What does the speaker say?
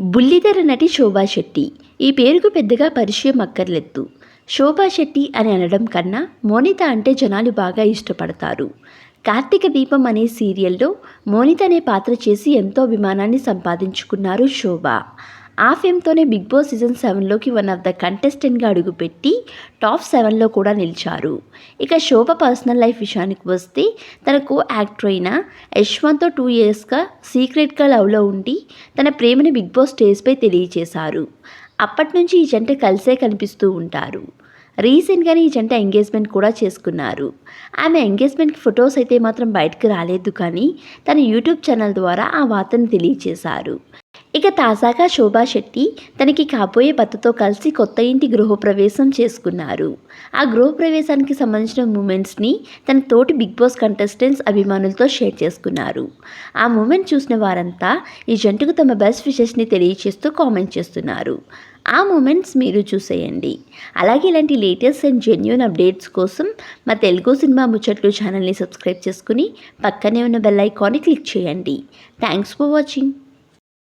బుల్లిధర నటి శోభా శెట్టి. ఈ పేరుకు పెద్దగా పరిచయం అక్కర్లేదు. శోభా శెట్టి అని అనడం కన్నా మోనిత అంటే జనాలు బాగా ఇష్టపడతారు. కార్తీక దీపం అనే సీరియల్లో మోనిత అనే పాత్ర చేసి ఎంతో అభిమానాన్ని సంపాదించుకున్నారు శోభ. ఆ ఫేమ్తోనే బిగ్ బాస్ సీజన్ సెవెన్లోకి వన్ ఆఫ్ ద కంటెస్టెంట్గా అడుగుపెట్టి టాప్ సెవెన్లో కూడా నిలిచారు. ఇక శోభ పర్సనల్ లైఫ్ విషయానికి వస్తే తన కో యాక్టర్ అయిన యశ్వంత్తో టూ ఇయర్స్గా సీక్రెట్గా లవ్లో ఉండి తన ప్రేమని బిగ్ బాస్ స్టేజ్పై తెలియజేశారు అప్పటి నుంచి ఈ జంట కలిసే కనిపిస్తూ ఉంటారు. రీసెంట్గానే ఈ జంట ఎంగేజ్మెంట్ కూడా చేసుకున్నారు. ఆమె ఎంగేజ్మెంట్కి ఫొటోస్ అయితే మాత్రం బయటకు రాలేదు కానీ తన యూట్యూబ్ ఛానల్ ద్వారా ఆ వార్తను తెలియజేశారు ఇక తాజాగా శోభా శెట్టి తనకి కాబోయే భర్తతో కలిసి కొత్త ఇంటి గృహప్రవేశం చేసుకున్నారు. ఆ గృహప్రవేశానికి సంబంధించిన మూమెంట్స్ని తన తోటి బిగ్ బాస్ కంటెస్టెంట్స్ అభిమానులతో షేర్ చేసుకున్నారు. ఆ మూమెంట్ చూసిన వారంతా ఈ జంటకు తమ బెస్ట్ విషెస్ని తెలియజేస్తూ కామెంట్ చేస్తున్నారు. ఆ మూమెంట్స్ మీరు చూసేయండి. అలాగే ఇలాంటి లేటెస్ట్ అండ్ జెన్యున్ అప్డేట్స్ కోసం మా తెలుగు సినిమా ముచ్చట్లు ఛానల్ని సబ్స్క్రైబ్ చేసుకుని పక్కనే ఉన్న బెల్ ఐకాన్ని క్లిక్ చేయండి. Thanks for watching.